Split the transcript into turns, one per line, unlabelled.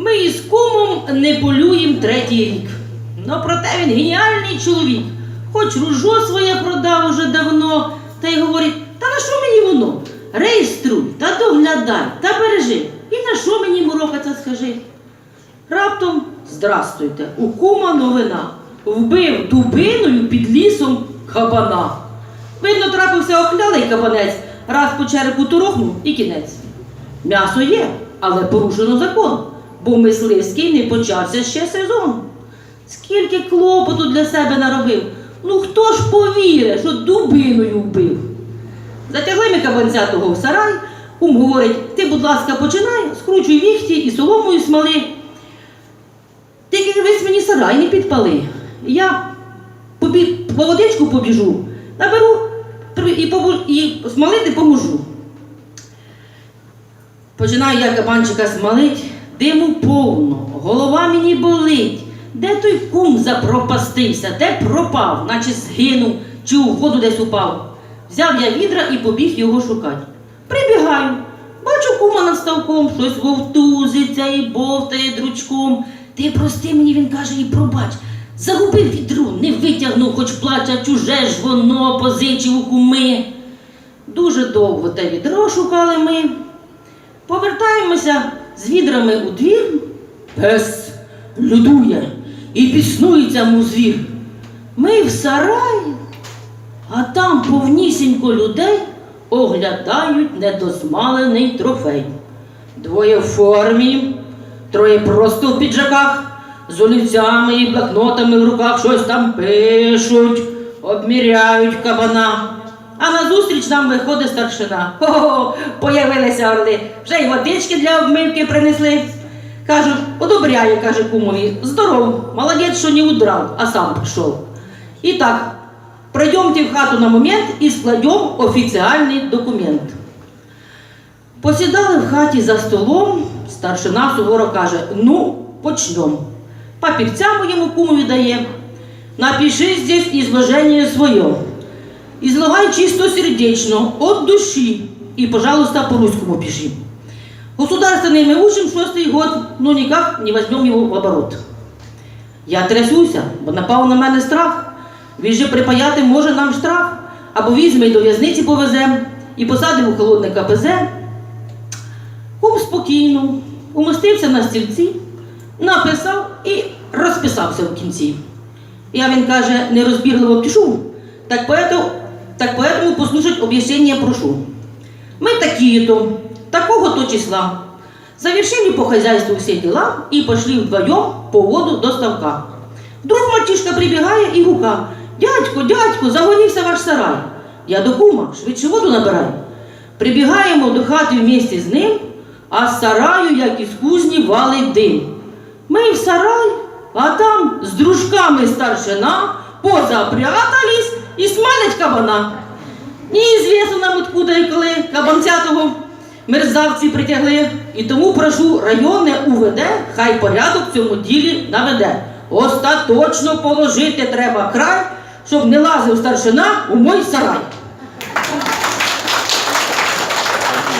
Ми із кумом не полюємо третій рік. Но проте він геніальний чоловік. Хоч ружо своє продав уже давно, та й говорить, та на що мені воно? Реєструй, та доглядай, та бережи. І на що мені мурокаться, скажи? Раптом, здрастуйте, у кума новина. Вбив дубиною під лісом кабана. Видно, трапився охлялий кабанець, раз по черепу торохнув і кінець. М'ясо є, але порушено закон, бо мисливський не почався ще сезон. Скільки клопоту для себе наробив. Ну хто ж повіре, що дубиною вбив? Затягли ми кабанця того в сарай, кум говорить, ти, будь ласка, починай, скручуй віхті і соломою смали. Тільки ви мені сарай не підпали. Я побі... по водичку побіжу, наберу і, побу... і смалити поможу. Починаю я кабанчика смалить, диму повно, голова мені болить. Де той кум запропастився, де пропав, наче згинув чи у воду десь упав. Взяв я відра і побіг його шукати. Прибігаю, бачу кума над ставком, щось вовтузиться і бовтає дручком. Ти прости мені, він каже, і пробач. Загубив відро, не витягнув, хоч плача чуже ж воно позичив у куми. Дуже довго те відро шукали ми. Повертаємося з відрами у двір. Пес людує і піснується му звір. Ми в сараї, а там повнісінько людей оглядають недосмалений трофей. Двоє в формі, троє просто в піджаках, з олівцями і блокнотами в руках щось там пишуть, обміряють кабана. А назустріч нам виходить старшина. Хо-хо, появилися орли. Вже й водички для обмивки принесли. Кажуть, одобряю, каже кумові. Здоров, молодець, що не удрав, а сам прийшов. І так, пройдемте в хату на момент і складем офіціальний документ. Посідали в хаті за столом, старшина суворо каже: ну, почнем. Папірця моєму кумові дає. Напиши здесь изложение свое. Излагай чисто сердечно, от души. И, пожалуйста, по-русскому пиши. Государственный мы учим шостий год, но никак не возьмем его в оборот. Я трясуся, бо напав на мене страх. Він же припаяти може нам штраф, або візьме й до в'язниці повезе, і посадимо у холодне КПЗ. Кум спокійно умостився на стільці, написав і розписався в кінці. Я він каже, нерозбірливо пишу, так поэтому, так поэтому послушать объяснение прошу. Мы такие-то, такого-то числа, завершили по хозяйству все дела и пошли вдвоем по воду до ставка. Вдруг мальчишка прибігає і гука, дядько, дядько, загорівся ваш сарай. Я до кума, швидше воду набирай. Прибігаємо до хати вместе з ним, а з сараю, як із кузні, валить дим. Ми в сарай, а там з дружками старшина позапрятались і смалять кабана. Неізвісно нам откуда і коли кабанця того мерзавці притягли. І тому прошу районне УВД, хай порядок в цьому ділі наведе. Остаточно положити треба край, щоб не лазив старшина у мой сарай.